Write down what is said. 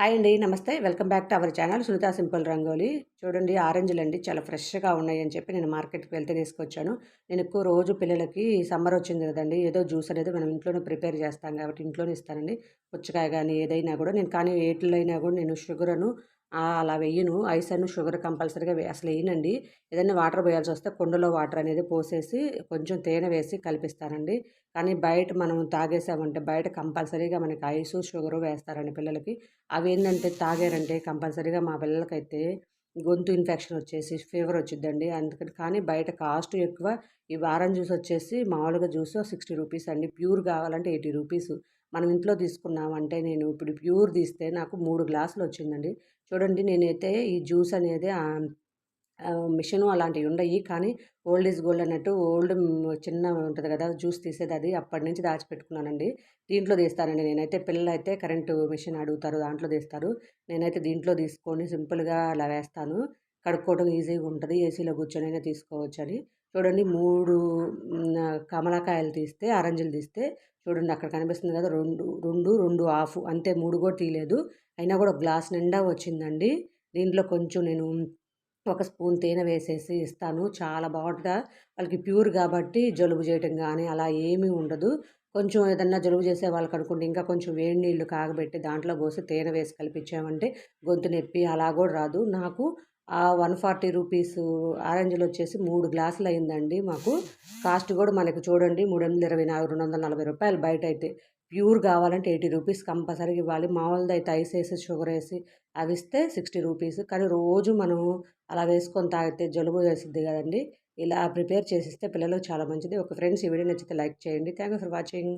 Hi అండి నమస్తే. Welcome back to our channel Sunitha simple rangoli. చూడండి ఆరెంజ్లు అండి చాలా ఫ్రెష్గా ఉన్నాయి అని చెప్పి నేను మార్కెట్కి వెళ్తే తీసుకొచ్చాను. నేను ఎక్కువ రోజు పిల్లలకి సమ్మర్ వచ్చింది కదండి ఏదో జ్యూస్ అనేది మనం ఇంట్లోనే ప్రిపేర్ చేస్తాం కాబట్టి ఇంట్లోనే ఇస్తానండి. పుచ్చకాయ కానీ ఏదైనా కూడా నేను కానీ ఏటిలో అయినా కూడా నేను షుగర్ను అలా వెయ్యను ఐస్ అను షుగర్ కంపల్సరీగా అసలు వేయనండి. ఏదైనా వాటర్ పోయాల్సి వస్తే కుండలో వాటర్ అనేది పోసేసి కొంచెం తేనె వేసి కలిపిస్తానండి. కానీ బయట మనం తాగేసామంటే బయట కంపల్సరీగా మనకి ఐసు షుగరు వేస్తారండి పిల్లలకి. అవి ఏంటంటే తాగారంటే కంపల్సరీగా మా పిల్లలకైతే గొంతు ఇన్ఫెక్షన్ వచ్చేసి ఫీవర్ వచ్చిందండి అందుకని కానీ బయట కాస్ట్ ఎక్కువ ఈ వారం జ్యూస్ వచ్చేసి మామూలుగా జ్యూస్ సిక్స్టీ రూపీస్ అండి. ప్యూర్ కావాలంటే ఎయిటీ రూపీస్. మనం ఇంట్లో తీసుకున్నామంటే నేను ఇప్పుడు ప్యూర్ తీస్తే నాకు మూడు గ్లాసులు వచ్చిందండి. చూడండి నేనైతే ఈ జ్యూస్ అనేది మిషను అలాంటివి ఉండయి. కానీ ఓల్డ్ ఈజ్ గోల్డ్ అన్నట్టు ఓల్డ్ చిన్న ఉంటుంది కదా జ్యూస్ తీసేది అది అప్పటి నుంచి దాచిపెట్టుకున్నానండి. దీంట్లో తీస్తానండి నేనైతే. పిల్లలు అయితే కరెంటు మిషన్ అడుగుతారు దాంట్లో తీస్తారు. నేనైతే దీంట్లో తీసుకొని సింపుల్గా అలా వేస్తాను. కడుక్కోవడం ఈజీగా ఉంటుంది. ఏసీలో కూర్చొని అయినా తీసుకోవచ్చని. చూడండి మూడు కమలాకాయలు తీస్తే ఆరెంజ్లు తీస్తే చూడండి అక్కడ కనిపిస్తుంది కదా రెండు రెండు రెండు ఆఫ్ అంతే మూడు కూడా తీయలేదు. అయినా కూడా గ్లాస్ నిండా వచ్చిందండి. దీంట్లో కొంచెం నేను ఒక స్పూన్ తేనె వేసేసి ఇస్తాను. చాలా బాగుంటుంది? వాళ్ళకి ప్యూర్ కాబట్టి జలుబు చేయటం కానీ అలా ఏమీ ఉండదు. కొంచెం ఏదన్నా జలుబు చేసే వాళ్ళకి అనుకుంటే ఇంకా కొంచెం వేడి నీళ్ళు కాగబెట్టి దాంట్లో పోసి తేనె వేసి కలిపించామంటే గొంతు నొప్పి అలా కూడా రాదు. నాకు ఆ వన్ ఫార్టీ రూపీస్ ఆరెంజ్లు వచ్చేసి మూడు గ్లాసులు అయిందండి మాకు. కాస్ట్ కూడా మనకి చూడండి మూడు వందల ఇరవై నాలుగు రెండు వందల నలభై రూపాయలు బయట అయితే ప్యూర్ కావాలంటే ఎయిటీ రూపీస్ కంపల్సరీ ఇవ్వాలి. మామూలుది అయితే ఐస్ వేసి షుగర్ వేసి అవి ఇస్తే సిక్స్టీ రూపీస్. కానీ రోజు మనము అలా వేసుకొని తాగితే జలుబు వేసిద్ది కదండి. ఇలా ప్రిపేర్ చేసిస్తే పిల్లలకు చాలా మంచిది. ఒక ఫ్రెండ్స్ ఈ వీడియో నచ్చితే లైక్ చేయండి. Thank you for watching.